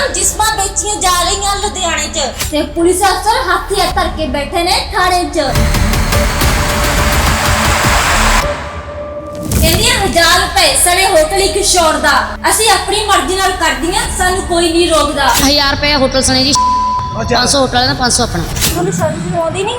ਦੀਆਂ ਜਿਸਮਾਂ ਵੇਚੀਆਂ ਜਾ ਰਹੀਆਂ ਲੁਧਿਆਣੇ 'ਚ। ਤੇ ਪੁਲਿਸ ਅਫਸਰ ਹੱਥੀਂ ਧਰ ਕੇ ਬੈਠੇ ਨੇ ਥਾਣੇ 'ਚ। ਕਹਿੰਦੀਆਂ 1000 ਰੁਪਏ ਸੜੇ ਹੋਟਲ ਇੱਕ ਸ਼ੋਰ ਦਾ। ਅਸੀਂ ਆਪਣੀ ਮਰਜ਼ੀ ਨਾਲ ਕਰਦੀਆਂ ਸਾਨੂੰ ਕੋਈ ਨਹੀਂ ਰੋਕਦਾ। 1000 ਰੁਪਏ ਹੋਟਲ ਸਣੇ ਜੀ 500 ਹੋਟਲ ਦਾ 500 ਆਪਣਾ। ਤੁਹਾਨੂੰ ਸਮਝ ਆਉਂਦੀ ਨਹੀਂ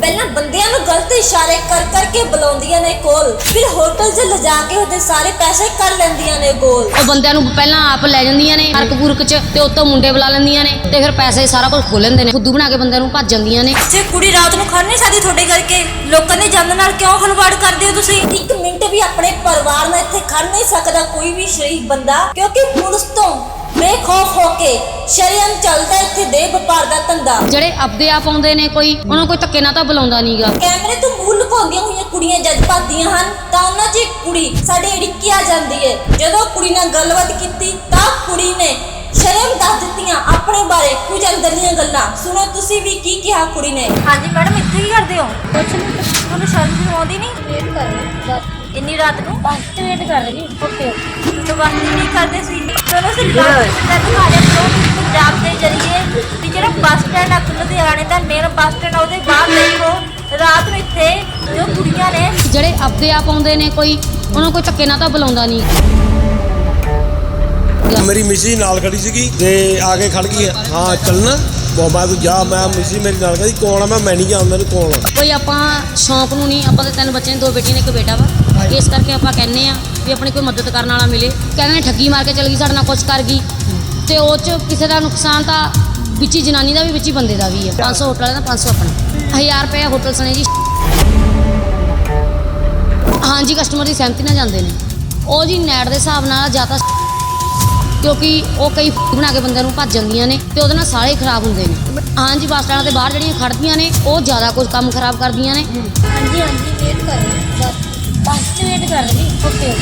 ਪਹਿਲਾਂ ਬੰਦਿਆਂ ਨੂੰ ਗਲਤ ਇਸ਼ਾਰੇ ਕਰ ਕਰਕੇ ਬੁਲਾਉਂਦੀਆਂ ਨੇ ਕੋਲ। ਫਿਰ ਹੋਟਲ 'ਚ ਲਿਜਾ ਕੇ ਉਹਦੇ ਸਾਰੇ ਪੈਸੇ ਕਰ ਲੈਂਦੀਆਂ ਨੇ ਗੋਲ ਉਹ ਬੰਦਿਆਂ ਨੂੰ ਪਹਿਲਾਂ ਆਪ ਲੈ ਜਾਂਦੀਆਂ ਨੇ ਹਰਕ ਪੁਰਕ ਚ ਤੇ ਉੱਤੋਂ ਮੁੰਡੇ ਬੁਲਾ ਲੈਂਦੀਆਂ ਨੇ ਤੇ ਫਿਰ ਪੈਸੇ ਸਾਰਾ ਕੁਝ ਖੋਲ ਲੈਂਦੇ ਨੇ। ਖੁੱਦੂ ਬਣਾ ਕੇ ਬੰਦਿਆਂ ਨੂੰ ਭੱਜ ਜਾਂਦੀਆਂ ਨੇ। ਜੇ ਕੁੜੀ ਰਾਤ ਨੂੰ ਖੜ ਨਹੀਂ ਸਕਦੀ ਤੁਹਾਡੇ ਕਰਕੇ ਲੋਕਾਂ ਦੇ ਜੰਦ ਨਾਲ ਕਿਉਂ ਖਲਵਾੜ ਕਰਦੇ ਹੋ ਤੁਸੀਂ? ਇੱਕ ਮਿੰਟ ਵੀ ਆਪਣੇ ਪਰਿਵਾਰ ਨਾਲ ਇੱਥੇ ਖੜ ਨਹੀਂ ਸਕਦਾ ਕੋਈ ਵੀ ਸ਼ਰੀਫ ਬੰਦਾ ਕਿਉਂਕਿ ਪੁਲਿਸ ਤੋਂ ਬੇਖੌਫ ਹੋ ਕੇ ਸ਼ਰੀਅਮ ਚੱਲਦਾ ਇੱਥੇ ਦੇ ਵਪਾਰ ਦਾ ਧੰਦਾ। ਜਿਹੜੇ ਆਪਦੇ ਆਪ ਆਉਂਦੇ ਨੇ ਕੋਈ ਉਹਨਾਂ ਨੂੰ ਕੋਈ ਧੱਕੇ ਨਾਲ ਤਾਂ ਬੁਲਾਉਂਦਾ ਨਹੀਂਗਾ ਕੈਮਰੇ ਤੋਂ ਮੂਲ ਲੁਕਾਉਂਦੀਆਂ ਹੋਈਆਂ ਕੁੜੀਆਂ ਜਦ ਭਾਦੀਆਂ ਹਨ ਤਾਂ ਉਹਨਾਂ 'ਚ ਇੱਕ ਕੁੜੀ ਸਾਡੇ ਇੜਕੀ ਆ ਜਾਂਦੀ ਹੈ ਜਦੋਂ ਕੁੜੀ ਨਾਲ ਗੱਲਬਾਤ ਕੀਤੀ ਤਾਂ ਕੁੜੀ ਨੇ ਸ਼ਰਮ ਦੱਸ ਦਿੱਤੀਆਂ ਆਪਣੇ ਬਾਰੇ ਕੁਝ ਅੰਦਰਲੀਆਂ ਗੱਲਾਂ। ਸੁਣੋ ਤੁਸੀਂ ਵੀ ਕੀ ਕਿਹਾ ਕੁੜੀ ਨੇ? ਹਾਂਜੀ ਮੈਡਮ ਇੱਥੇ ਕੀ ਕਰਦੇ ਹੋ? ਕੁਛ ਨਹੀਂ ਤੁਹਾਨੂੰ ਸ਼ਰਮ ਆਉਂਦੀ ਨਹੀਂ ਵੇਟ ਕਰ ਬਸ। ਇੰਨੀ ਰਾਤ ਨੂੰ ਪੰਜ ਵੇਟ ਕਰ ਰਹੇ ਓਕੇ ਤੋਂ ਬਾਅਦ ਨਹੀਂ ਕਰਦੇ ਸੀ। ਚਲੋ ਲਾਸਟ ਤੱਕ ਦਿਖਾਣੇ ਪ੍ਰੋ ਪੰਜਾਬ ਦੇ ਜਰੀਏ ਵੀ ਜਿਹੜਾ ਬੱਸ ਸਟੈਂਡ ਆ ਲੁਧਿਆਣੇ ਦਾ ਮੇਨ ਬੱਸ ਸਟੈਂਡ ਆ ਉਹਦੇ ਬਾਹਰ ਦੇਖੋ ਰਾਤ ਨੂੰ ਇੱਥੇ ਜੋ ਕੁੜੀਆਂ ਨੇ ਜਿਹੜੇ ਆਪਦੇ ਆਪ ਆਉਂਦੇ ਨੇ ਕੋਈ ਉਹਨਾਂ ਨੂੰ ਕੋਈ ਧੱਕੇ ਨਾਲ ਤਾਂ ਬੁਲਾਉਂਦਾ ਨਹੀਂ। ਮੇਰੀ ਮਿਸੀ ਨਾਲ ਖੜੀ ਸੀਗੀ ਤੇ ਆ ਕੇ ਖੜ ਗਈ ਹਾਂ ਚੱਲਣਾ। ਬਾਬਾ ਤੂੰ ਜਾ ਮੈਂ ਮਿਸੀ ਮੇਰੀ ਨਾਲ ਕਹਿੰਦੀ ਕੌਣ ਆ? ਮੈਂ ਮੈਂ ਨਹੀਂ ਜਾਣਦਾ ਕੌਣ ਆ। ਕੋਈ ਆਪਾਂ ਸ਼ੌਂਕ ਨੂੰ ਨਹੀਂ ਆਪਾਂ ਦੇ ਤਿੰਨ ਬੱਚੇ ਨੇ ਦੋ ਬੇਟੀਆਂ ਨੇ ਇੱਕ ਬੇਟਾ ਵਾ। ਇਸ ਕਰਕੇ ਆਪਾਂ ਕਹਿੰਨੇ ਆ ਵੀ ਆਪਣੀ ਕੋਈ ਮਦਦ ਕਰਨ ਵਾਲਾ ਮਿਲੇ। ਕਹਿੰਦੇ ਨੇ ਠੱਗੀ ਮਾਰ ਕੇ ਚਲ ਗਈ, ਸਾਡੇ ਨਾਲ ਕੁਝ ਕਰ ਗਈ। ਤੇ ਉਹ ਚ ਕਿਸੇ ਦਾ ਨੁਕਸਾਨ ਤਾਂ ਵਿੱਚ ਹੀ ਜਨਾਨੀ ਦਾ ਵੀ, ਵਿੱਚ ਹੀ ਬੰਦੇ ਦਾ ਵੀ ਆ। 500 ਹੋਟਲ ਵਾਲੇ ਦਾ 500 ਆਪਣਾ। 1000 ਰੁਪਏ ਹੋਟਲ ਸਣੇ ਜੀ। ਹਾਂਜੀ ਕਸਟਮਰ ਦੀ ਸਹਿਮਤੀ ਨਾਲ ਜਾਂਦੇ ਨੇ। ਉਹ ਜੀ ਨੈਟ ਦੇ ਹਿਸਾਬ ਨਾਲ ਜਾਂ ਤਾਂ ਕਿਉਂਕਿ ਉਹ ਕਈ ਬਣਾ ਕੇ ਬੰਦਿਆਂ ਨੂੰ ਭੱਜ ਜਾਂਦੀਆਂ ਨੇ ਤੇ ਉਹਦੇ ਨਾਲ ਸਾਰੇ ਖਰਾਬ ਹੁੰਦੇ ਨੇ। ਹਾਂਜੀ ਬੱਸ ਸਟੈਂਡਾਂ ਦੇ ਬਾਹਰ ਜਿਹੜੀਆਂ ਖੜਦੀਆਂ ਨੇ, ਉਹ ਜ਼ਿਆਦਾ ਕੁਝ ਕੰਮ ਖਰਾਬ ਕਰਦੀਆਂ ਨੇ। ਹਾਂਜੀ ਹਾਂਜੀ ਵੇਟ ਕਰ ਰਹੇ ਬਸ ਕਰ ਰਹੇ ਓਕੇ।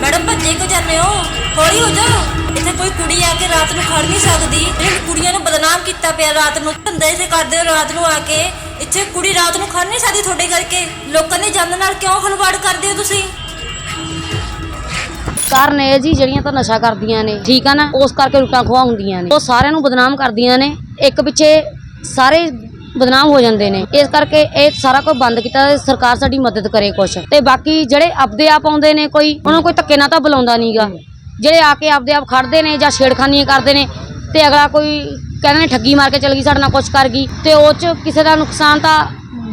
ਮੈਡਮ, ਭੱਜੇ ਕੋ ਜਾਂਦੇ ਹੋ? ਹੌਲੀ ਹੋ ਜਾ ਇੱਥੇ ਕੋਈ ਕੁੜੀ ਆ ਕੇ ਰਾਤ ਨੂੰ ਖੜ ਨਹੀਂ ਸਕਦੀ। ਇਹ ਕੁੜੀਆਂ ਨੂੰ ਬਦਨਾਮ ਕੀਤਾ ਪਿਆ ਰਾਤ ਨੂੰ, ਧੰਦੇ ਇੱਥੇ ਕਰਦੇ ਹੋ ਰਾਤ ਨੂੰ ਆ ਕੇ, ਇੱਥੇ ਕੁੜੀ ਰਾਤ ਨੂੰ ਖੜ ਨਹੀਂ ਸਕਦੀ ਤੁਹਾਡੇ ਕਰਕੇ। ਲੋਕਾਂ ਦੇ ਜੰਦ ਨਾਲ ਕਿਉਂ ਖਲਵਾੜ ਕਰਦੇ ਹੋ ਤੁਸੀਂ? ਕਾਰਨ ਇਹ ਜੀ, ਜਿਹੜੀਆਂ ਤਾਂ ਨਸ਼ਾ ਕਰਦੀਆਂ ਨੇ, ਠੀਕ ਆ ਨਾ? ਉਸ ਕਰਕੇ ਲੁੱਟਾਂ ਖੋਹਾਂ ਹੁੰਦੀਆਂ ਨੇ। ਉਹ ਸਾਰਿਆਂ ਨੂੰ ਬਦਨਾਮ ਕਰਦੀਆਂ ਨੇ। ਇੱਕ ਪਿੱਛੇ ਸਾਰੇ ਬਦਨਾਮ ਹੋ ਜਾਂਦੇ ਨੇ। ਇਸ ਕਰਕੇ ਇਹ ਸਾਰਾ ਕੁਝ ਬੰਦ ਕੀਤਾ ਸਰਕਾਰ ਸਾਡੀ ਮਦਦ ਕਰੇ ਕੁਛ। ਤੇ ਬਾਕੀ ਜਿਹੜੇ ਆਪਦੇ ਆਪ ਆਉਂਦੇ ਨੇ ਕੋਈ, ਉਹਨਾਂ ਨੂੰ ਕੋਈ ਧੱਕੇ ਨਾਲ ਤਾਂ ਬੁਲਾਉਂਦਾ ਨਹੀਂਗਾ ਜਿਹੜੇ ਆ ਕੇ ਆਪਦੇ ਆਪ ਖੜਦੇ ਨੇ ਜਾਂ ਛੇੜਖਾਨੀਆਂ ਕਰਦੇ ਨੇ, ਤੇ ਅਗਲਾ ਕੋਈ ਕਹਿੰਦੇ ਨੇ ਠੱਗੀ ਮਾਰ ਕੇ ਚਲ ਗਈ, ਸਾਡੇ ਨਾਲ ਕੁਝ ਕਰ ਗਈ, ਤੇ ਉਹ ਚ ਕਿਸੇ ਦਾ ਨੁਕਸਾਨ ਤਾਂ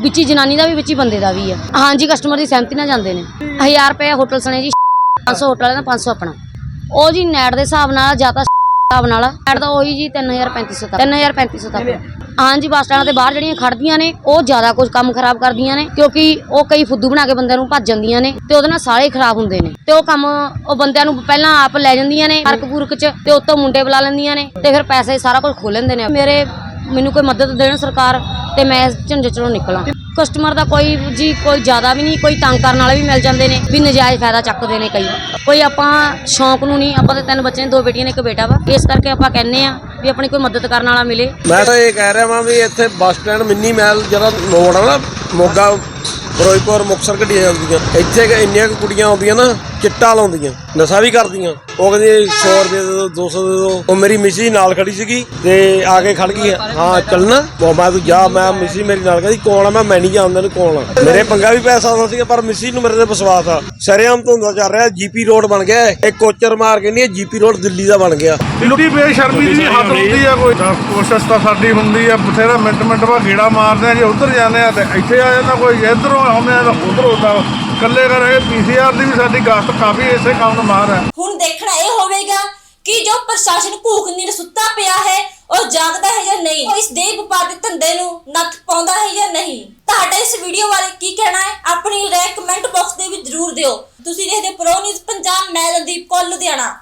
ਵਿੱਚ ਹੀ ਜਨਾਨੀ ਦਾ ਵੀ, ਵਿੱਚ ਹੀ ਬੰਦੇ ਦਾ ਵੀ ਆ। ਹਾਂਜੀ ਕਸਟਮਰ ਦੀ ਸਹਿਮਤੀ ਨਾਲ ਜਾਂਦੇ ਨੇ। 1000 ਰੁਪਏ ਹੋਟਲ ਸਣੇ ਜੀ 500 ਹੋਟਲ ਵਾਲੇ ਦਾ 500 ਆਪਣਾ। ਉਹ ਜੀ ਨੈਟ ਦੇ ਹਿਸਾਬ ਨਾਲ, ਜਾਂ ਤਾਂ ਹਿਸਾਬ ਨਾਲ ਨੈਟ ਦਾ ਉਹੀ ਜੀ 3350 ਤੱਕ 3350 ਤੱਕ। ਹਾਂਜੀ ਬੱਸ ਸਟੈਂਡ ਦੇ ਬਾਹਰ ਜਿਹੜੀਆਂ ਖੜਦੀਆਂ ਨੇ, ਉਹ ਜ਼ਿਆਦਾ ਕੁਝ ਕੰਮ ਖਰਾਬ ਕਰਦੀਆਂ ਨੇ, ਕਿਉਂਕਿ ਉਹ ਕਈ ਫੁੱਦੂ ਬਣਾ ਕੇ ਬੰਦਿਆਂ ਨੂੰ ਭੱਜ ਜਾਂਦੀਆਂ ਨੇ ਤੇ ਉਹਦੇ ਨਾਲ ਸਾਰੇ ਖਰਾਬ ਹੁੰਦੇ ਨੇ। ਤੇ ਉਹ ਕੰਮ ਉਹ ਬੰਦਿਆਂ ਨੂੰ ਪਹਿਲਾਂ ਆਪ ਲੈ ਜਾਂਦੀਆਂ ਨੇ ਹਰਕ ਪੁਰਕ ਚ ਤੇ ਉੱਤੋਂ ਮੁੰਡੇ ਬੁਲਾ ਲੈਂਦੀਆਂ ਨੇ ਤੇ ਫਿਰ ਪੈਸੇ ਸਾਰਾ ਕੁਝ ਖੋਲ ਲੈਂਦੇ ਨੇ। ਮੇਰੇ ਮੈਨੂੰ ਕੋਈ ਮਦਦ ਦੇਣ ਸਰਕਾਰ ਤੇ ਮੈਂ ਇਸ ਚੋਂ ਨਿਕਲਾਂ। ਕਸਟਮਰ ਦਾ ਕੋਈ ਜੀ ਕੋਈ ਜ਼ਿਆਦਾ ਵੀ ਨਹੀਂ, ਕੋਈ ਤੰਗ ਕਰਨ ਵਾਲੇ ਵੀ ਮਿਲ ਜਾਂਦੇ ਨੇ, ਵੀ ਨਜਾਇਜ਼ ਫਾਇਦਾ ਚੱਕਦੇ ਨੇ ਕਈ ਕੋਈ ਆਪਾਂ ਸ਼ੌਂਕ ਨੂੰ ਨਹੀਂ, ਆਪਾਂ ਦੇ ਤਿੰਨ ਬੱਚੇ ਨੇ, ਦੋ ਬੇਟੀਆਂ ਨੇ, ਇੱਕ ਬੇਟਾ ਵਾ। ਇਸ ਕਰਕੇ ਆਪਾਂ ਕਹਿੰਨੇ ਆ ਵੀ ਆਪਣੀ ਕੋਈ ਮਦਦ ਕਰਨ ਵਾਲਾ ਮਿਲੇ। ਮੈਂ ਤਾਂ ਇਹ ਕਹਿ ਰਿਹਾ ਵਾਂ ਵੀ ਇੱਥੇ ਬੱਸ ਸਟੈਂਡ, ਮਿੰਨੀ ਮਹਿਲ, ਜਿਹੜਾ ਰੋਡ ਆ ਨਾ, ਮੋਗਾ, ਫਿਰੋਜ਼ਪੁਰ, ਮੁਕਤਸਰ ਗੱਡੀਆਂ ਜਾਂਦੀਆਂ ਇੱਥੇ ਇੰਨੀਆਂ ਕੁੜੀਆਂ ਆਉਂਦੀਆਂ ਨਾ ਚਿੱਟਾ ਲਾਉਂਦੀਆਂ ਨਸ਼ਾ ਵੀ ਕਰਦੀਆਂ। ਉਹ ਕਹਿੰਦੀ 100 ਰੁਪਏ ਦੇ ਦਿਓ 200 ਦੇ ਦਿਓ। ਉਹ ਮੇਰੀ ਮਿਸੀ ਨਾਲ ਖੜੀ ਸੀਗੀ ਤੇ ਆ ਕੇ ਖੜ ਗਈ ਹਾਂ। ਚੱਲਣਾ। ਬਾਬਾ ਤੂੰ ਜਾ ਮੈਂ ਮਿਸੀ ਮੇਰੀ ਨਾਲ ਕਹਿੰਦੀ ਕੌਣ ਆ? ਮੈਂ ਮੈਂ ਨਹੀਂ ਜਾਣਦਾ ਇਹਨੂੰ ਕੌਣ ਆ। ਮੇਰੇ ਪੰਗਾ ਵੀ ਪੈ ਸਕਦਾ ਸੀਗਾ ਪਰ ਮਿਸੀ ਨੂੰ ਮੇਰੇ ਤੇ ਵਿਸ਼ਵਾਸ ਆ। ਸ਼ਰੇਆਮ ਧੁੰਦਾ ਚੱਲ ਰਿਹਾ ਜੀਪੀ ਰੋਡ ਬਣ ਗਿਆ। ਇਹ। ਕੋਚਰ ਮਾਰ ਕੇ ਨਹੀਂ ਜੀਪੀ ਰੋਡ ਦਿੱਲੀ ਦਾ ਬਣ ਗਿਆ। ਲੋਕੀ ਬੇਸ਼ਰਮੀ ਦੀ ਹੱਦ ਹੁੰਦੀ ਆ ਕੋਈ। ਕੋਸ਼ਿਸ਼ ਤਾਂ ਸਾਡੀ ਹੁੰਦੀ ਆ ਬਥੇਰਾ ਮਿੰਟ ਮਿੰਟ ਬਾਅਦ ਗੇੜਾ ਮਾਰਦੇ ਆ ਜੇ ਉਧਰ ਜਾਂਦੇ ਆ ਤੇ ਇੱਥੇ ਆ ਜਾਂਦਾ ਕੋਈ ਇਧਰੋਂ ਆਉਂਦੇ ਆ ਤਾਂ ਉਧਰ ਹੁੰਦਾ ਇਕੱਲੇ ਕਰ ਪੀਸੀਆਰ ਦੀ ਵੀ ਸਾਡੀ ਗਸਤ ਕਾਫੀ ਇਸੇ ਕੰਮ ਮਾਰ ਹੈ। ਹੁਣ ਦੇਖਣਾ ਇਹ ਹੋਵੇਗਾ ਕਿ ਜੋ ਪ੍ਰਸ਼ਾਸਨ ਭੂਖ ਨੀਂਦ ਸੁੱਤਾ ਪਿਆ ਹੈ, ਉਹ ਜਾਗਦਾ ਹੈ ਜਾਂ ਨਹੀਂ? ਉਹ ਇਸ ਦੇ ਵਪਾਰ ਦੇ ਧੰਦੇ ਨੂੰ ਨੱਥ ਪਾਉਂਦਾ ਹੈ ਜਾਂ ਨਹੀਂ? ਤੁਹਾਡਾ ਇਸ ਵੀਡੀਓ ਬਾਰੇ ਕੀ ਕਹਿਣਾ ਹੈ? ਆਪਣੀ ਰਾਏ ਕਮੈਂਟ ਬਾਕਸ ਦੇ ਵਿੱਚ ਜ਼ਰੂਰ ਦਿਓ। ਤੁਸੀਂ ਦੇਖਦੇ ਪ੍ਰੋ ਨਿਊਜ਼ ਪੰਜਾਬ, ਮੈਂ ਰਣਦੀਪ ਕੌਰ, ਲੁਧਿਆਣਾ।